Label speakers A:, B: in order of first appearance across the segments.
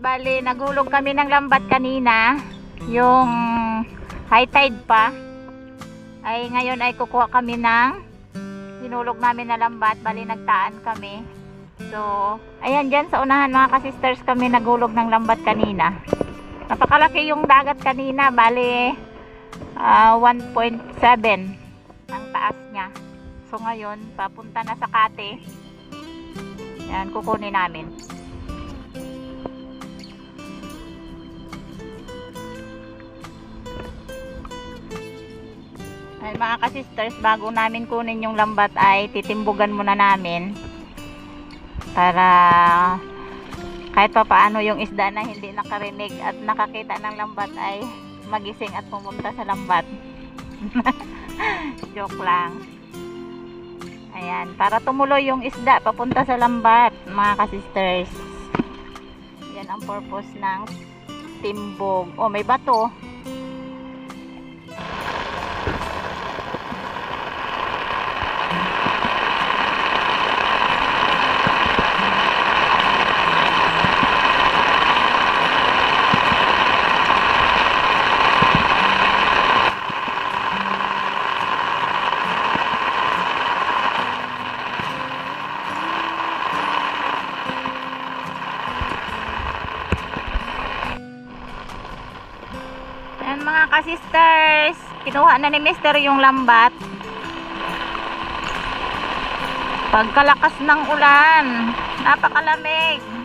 A: bali nagulog kami ng lambat kanina. Yung high tide pa. Ay ngayon ay kukuha kami ng sinulog namin na lambat. Bali nagtaan kami. So, ayan dyan sa unahan mga kasisters kami nagulog ng lambat kanina. Napakalaki yung dagat kanina. Bali ah, 1.7 ang taas niya. So ngayon, papunta na sa Kate. Yan, kukunin namin. Ay, mga kasisters, bago namin kunin yung lambat ay titimbugan muna namin para kahit pa paano yung isda na hindi nakarinig at nakakita ng lambat ay magising at pumunta sa lambat. Joke lang. Ayan, para tumuloy yung isda papunta sa lambat, mga kasisters. Yan ang purpose ng timbog. Oh, may bato. Kinuha na ni Mister yung lambat. Pagkalakas ng ulan, napakalamig.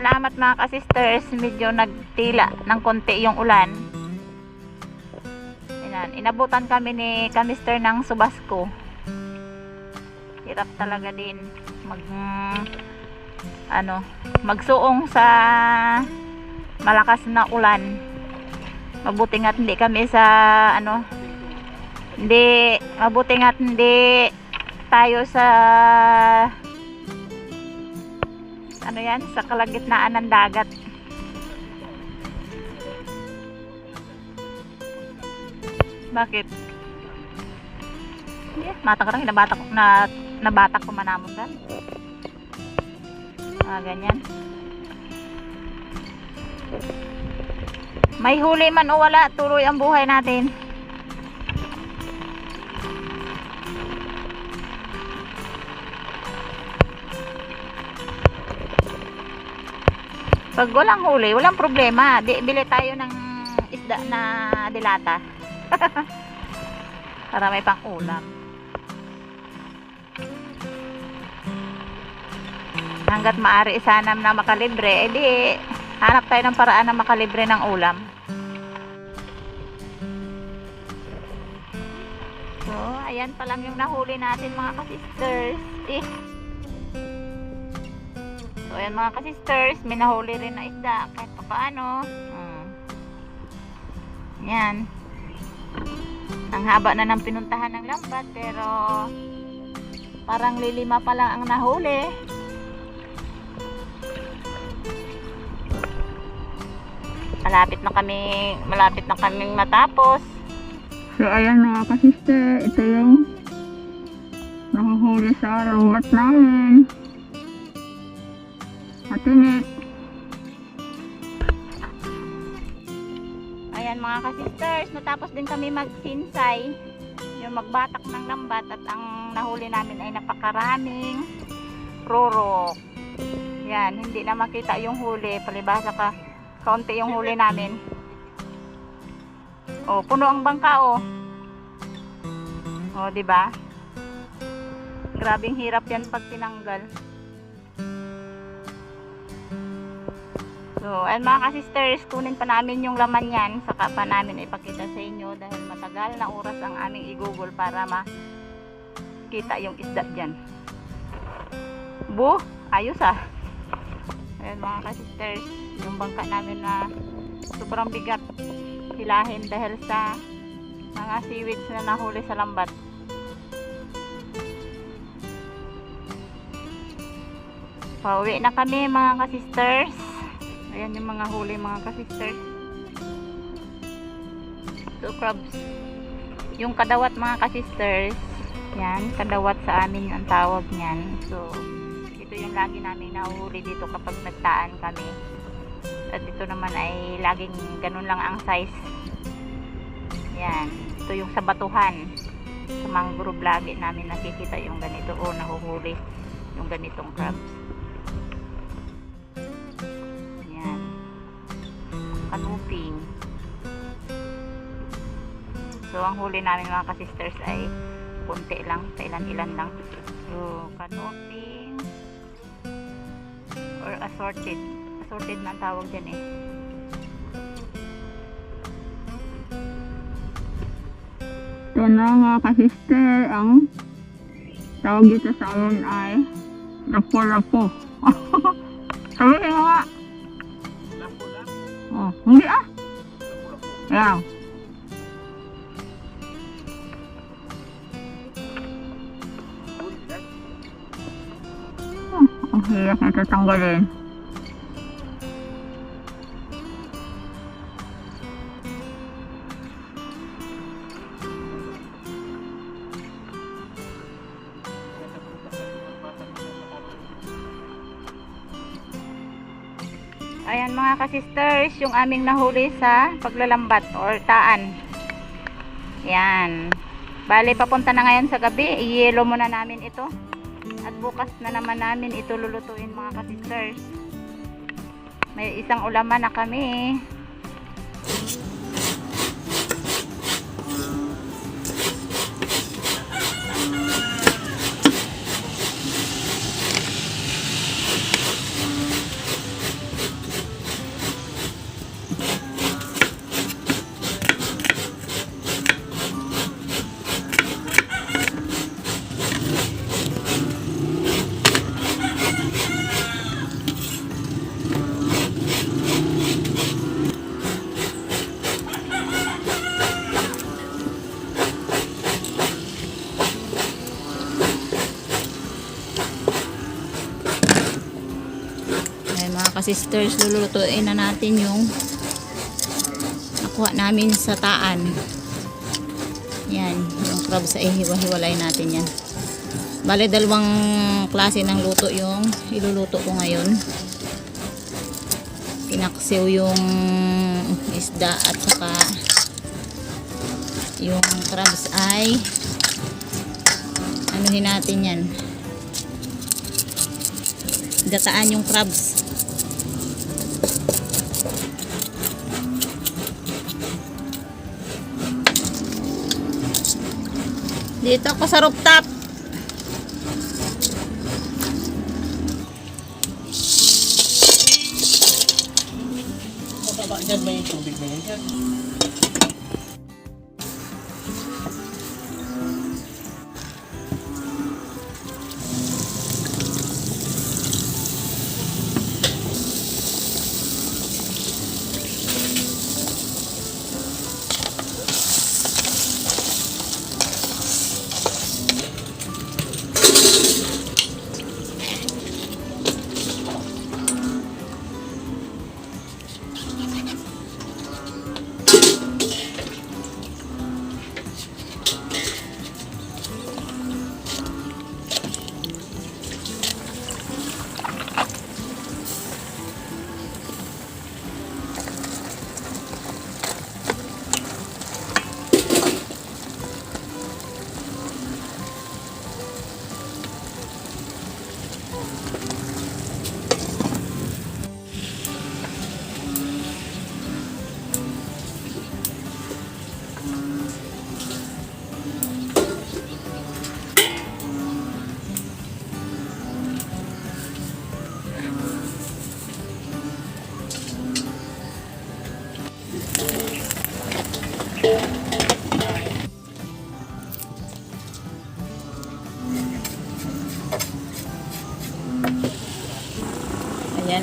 A: Salamat mga kasisters. Medyo nagtila ng konti yung ulan. Ayan, inabutan kami ni kamister ng Subasco. Hirap talaga din mag ano, magsuong sa malakas na ulan. Mabuti nga't hindi kami sa ano hindi mabuti nga't hindi tayo sa ano yan, sa kalagitnaan ng dagat. Bakit? Yeah, mata ka rin, nabatak, na, nabatak ko manamon ka. Ah, ganyan. May huli man o wala, tuloy ang buhay natin. Pag walang huli, walang problema. Di, bili tayo ng isda na dilata. Para may pang ulam. Hanggat maaari isanam na makalibre, edi hanap tayo ng paraan na makalibre ng ulam. So, ayan pa lang yung nahuli natin mga kasisters. Eh, ayan mga kasisters, may nahuli rin na isda kahit pa paano. Hmm. Yan. Ang haba na ng pinuntahan ng lambat, pero parang lilima pa lang ang nahuli. Malapit na kami, malapit na kaming matapos.
B: So, ayan mga kasister, ito yung nahuhuli sa robot namin. Matinit.
A: Ayan mga kasisters, natapos din kami magsinsay. Yung magbatak ng lambat at ang nahuli namin ay napakaraming rorok. Yan, hindi na makita yung huli. Palibasa ka, kaunti yung huli namin. Oh, puno ang bangka oh. Oh, di ba? Grabing hirap yan pag tinanggal. So, and mga ka-sisters, kunin pa namin yung laman yan. Saka pa namin ipakita sa inyo dahil matagal na oras ang aming i-google para makita yung isda dyan. Bu, ayos ah. Ayan mga ka-sisters, yung bangka namin na sobrang bigat hilahin dahil sa mga seaweeds na nahuli sa lambat. Pauwi na kami mga ka-sisters. Ayan yung mga huli mga ka-sisters. So crabs. Yung kadawat mga ka-sisters, yan, kadawat sa amin ang tawag niyan. So, ito yung lagi namin nahuhuli dito kapag nagtaan kami. At ito naman ay laging ganun lang ang size. Yan. Ito yung sa batuhan. Sa mangrove lagi namin nakikita yung ganito o nahuhuli yung ganitong crabs. So, ang huli namin mga ka-sisters ay konti lang, ilan-ilan lang. So, kanoping or assorted. Assorted na ang tawag dyan eh.
B: Ito na mga kasister, ang tawag dito sa amin ay lapo-lapo. Sabihin mo nga. Oh, hindi ah. Ayan. Oh, ang hirap na tatanggalin.
A: Ayan mga ka-sisters, yung aming nahuli sa paglalambat or taan. Yan. Bale, papunta na ngayon sa gabi. I-yelo muna namin ito. Bukas na naman namin ito lulutuin mga ka-sisters. May isang ulaman na kami. Ka-sisters, lulutuin na natin yung nakuha namin sa taan. Yan, yung crab sa ihiwa-hiwalay natin yan. Bale, dalawang klase ng luto yung iluluto ko ngayon. Pinaksiw yung isda at saka yung crabs ay anuhin natin yan gataan yung crabs. Dito ako sa rooftop.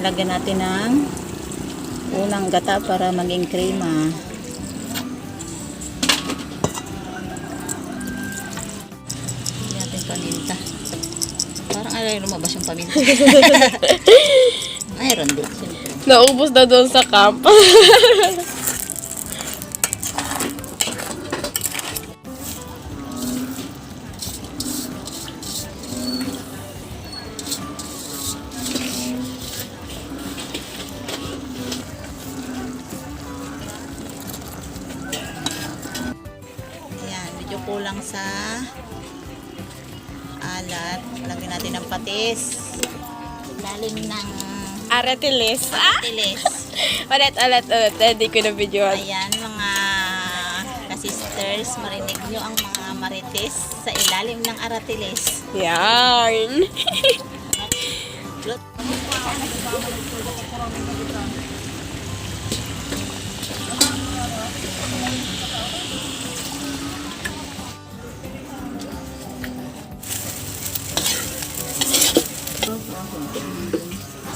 A: Lagyan natin ng unang gata para maging krema. Lagyan natin paminta. Parang alay lumabas yung paminta. Mayroon din.
C: Naubos na doon sa camp.
A: ng
C: Aratilis. Ah!
A: tilis.
C: Ulit, ulit, ulit. Hindi ko na video.
A: Ayan, mga ka-sisters, marinig nyo ang mga marites sa ilalim ng aratiles.
C: Yan.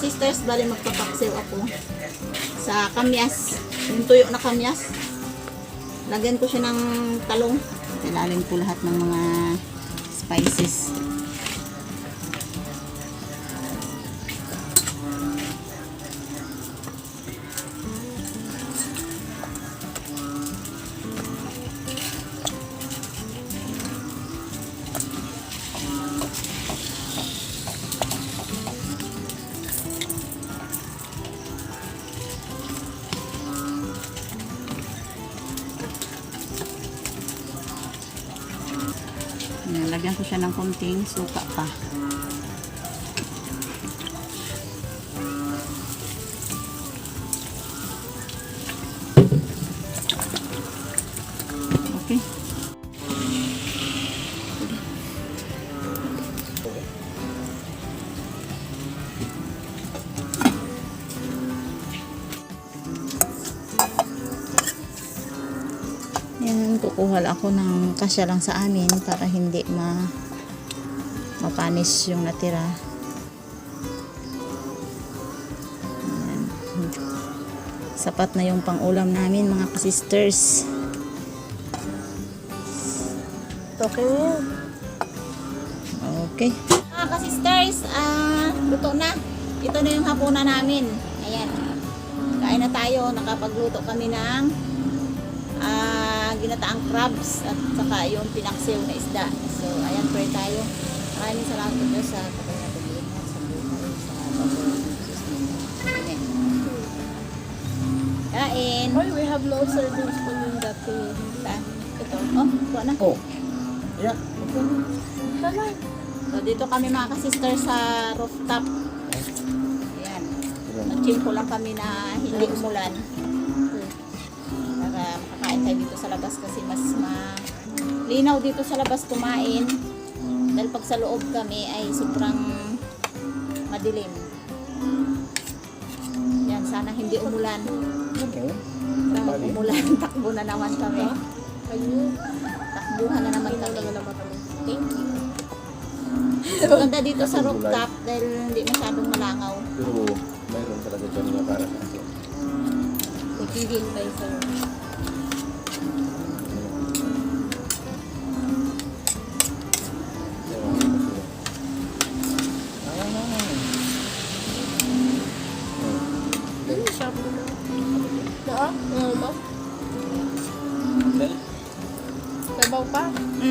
A: Sisters, bali magpapaksiw ako sa kamyas. Yung tuyo na kamyas. Lagyan ko siya ng talong. Ilalim ko lahat ng mga spices. Ayan, Lagyan ko siya ng konting suka pa. Lang ako ng kasya lang sa amin para hindi ma mapanis yung natira. Yan. Sapat na yung pang-ulam namin mga ka-sisters.
C: Okay.
A: Okay. Mga ka-sisters, ah, luto na. Ito na yung hapunan namin. Ayan. Kain na tayo. Nakapagluto kami ng ginataang crabs at saka yung pinaksiw na isda. So, ayan, pray tayo. Maraming salamat po Diyos sa kapag na pag sa buhay, sa. Amen. Kain.
C: Hoy, we have no servings po yung dati.
A: Saan? Ito. Oh, kuha na.
D: Oh. Yeah.
A: So, dito kami mga ka-sister sa rooftop. Ayan. Nag-chill ko lang kami na hindi umulan. Sa labas kasi mas ma linaw dito sa labas kumain. Dahil pag sa loob kami ay sobrang madilim. Yan, sana hindi umulan.
D: Okay.
A: Para umulan, takbo na naman kami. Takbuhan na naman kami. Thank you. Maganda dito sa rooftop dahil hindi masyadong malangaw.
D: Pero mayroon talaga dyan na para sa akin.
A: Naghihintay sa'yo.
C: Na?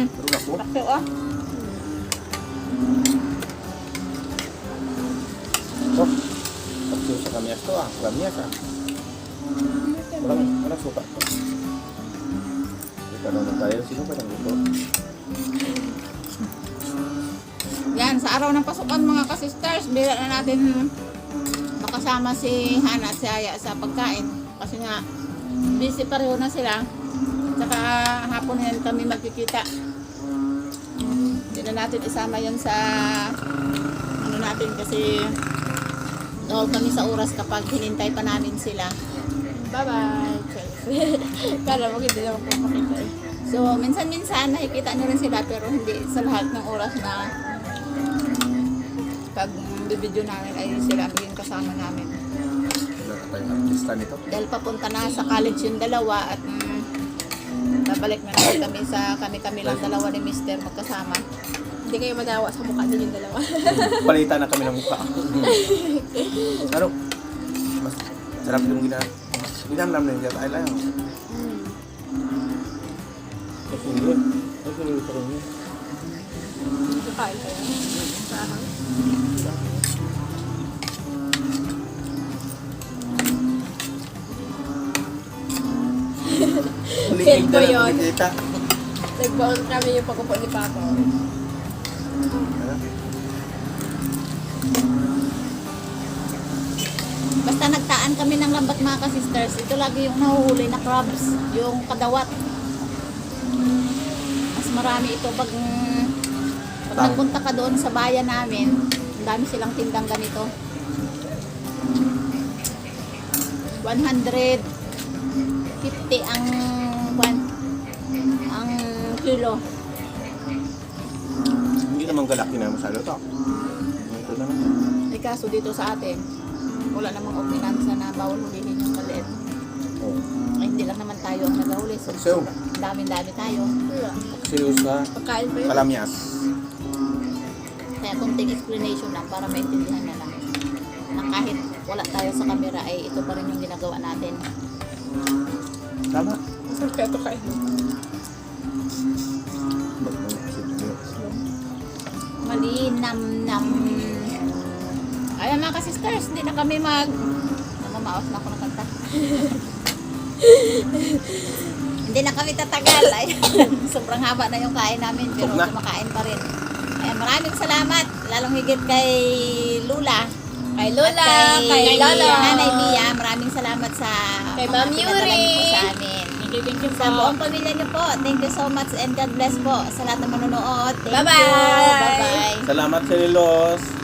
A: Mm. Takto ah.
D: oh, pagsiyo sa kamyas to ah, kamyas ah. Walang, suka to. Naman tayo, sino ba nang luto?
A: Yan, sa araw ng pasukan mga kasisters, bila na natin makasama si Hana at si Aya sa pagkain. Kasi nga, busy pareho na sila. Tsaka hapon yan kami magkikita. Hindi na natin isama yan sa ano natin kasi tawag kami sa oras kapag hinintay pa namin sila.
C: Bye-bye. Kala mo hindi naman po makita eh.
A: So, minsan-minsan nakikita nyo rin sila pero hindi sa lahat ng oras na pag bibidyo namin ay sila maging kasama namin. Dahil papunta na sa college yung dalawa at babalik na naman kami sa kami-kami lang dalawa ni Mister magkasama.
C: Hindi kayo madawa sa mukha din yung dalawa.
D: Balita na kami ng mukha. ano? Mas sarap yung gina... Ginamnam na yung gata. Ay, lang. Yun. Kasi yun pa rin yun.
C: Kakain kayo. Sahang.
D: Liig
C: ko yun. Nagbaon kami yung pagkupo ni Papa.
A: Basta nagtaan kami ng lambat mga ka-sisters, ito lagi yung nahuhuli na crabs, yung kadawat. Mas marami ito pag, pag nagpunta ka doon sa bayan namin, ang dami silang tindang ganito. 150 ang one, ang kilo.
D: Hindi naman galaki na masyado to. Ito na lang.
A: Eh kaso dito sa atin, wala namang ordinansa na bawal hulihin yung maliit.
D: Oh.
A: Ay, hindi lang naman tayo ang nagahuli. So,
D: So.
A: dami-dami tayo.
C: Wala.
D: Serious na.
C: Pagkain pa yun.
D: Kalamyas.
A: Kaya kunting explanation lang para maintindihan na lang. Na kahit wala tayo sa camera, ay ito pa rin yung ginagawa natin.
D: Tama.
C: Masarap kaya ito kain.
A: Malinam-nam. Ayan mga ka-sisters, hindi na kami mag... Namamaos na ako ng kanta. hindi na kami tatagal. Sobrang haba na yung kain namin, pero
D: na.
A: kumakain pa rin. Ayan, maraming salamat. Lalong higit kay Lula.
C: Kay Lola,
A: At
C: kay, Lolo.
A: Nanay Mia, maraming salamat sa
C: Kay Ma'am Yuri.
A: sa amin.
C: Thank you, thank you
A: Sa buong pamilya niyo po, thank you so much and God bless po sa lahat ng manonood. Thank
C: Bye-bye.
A: you. Bye-bye.
D: Salamat sa Lilos.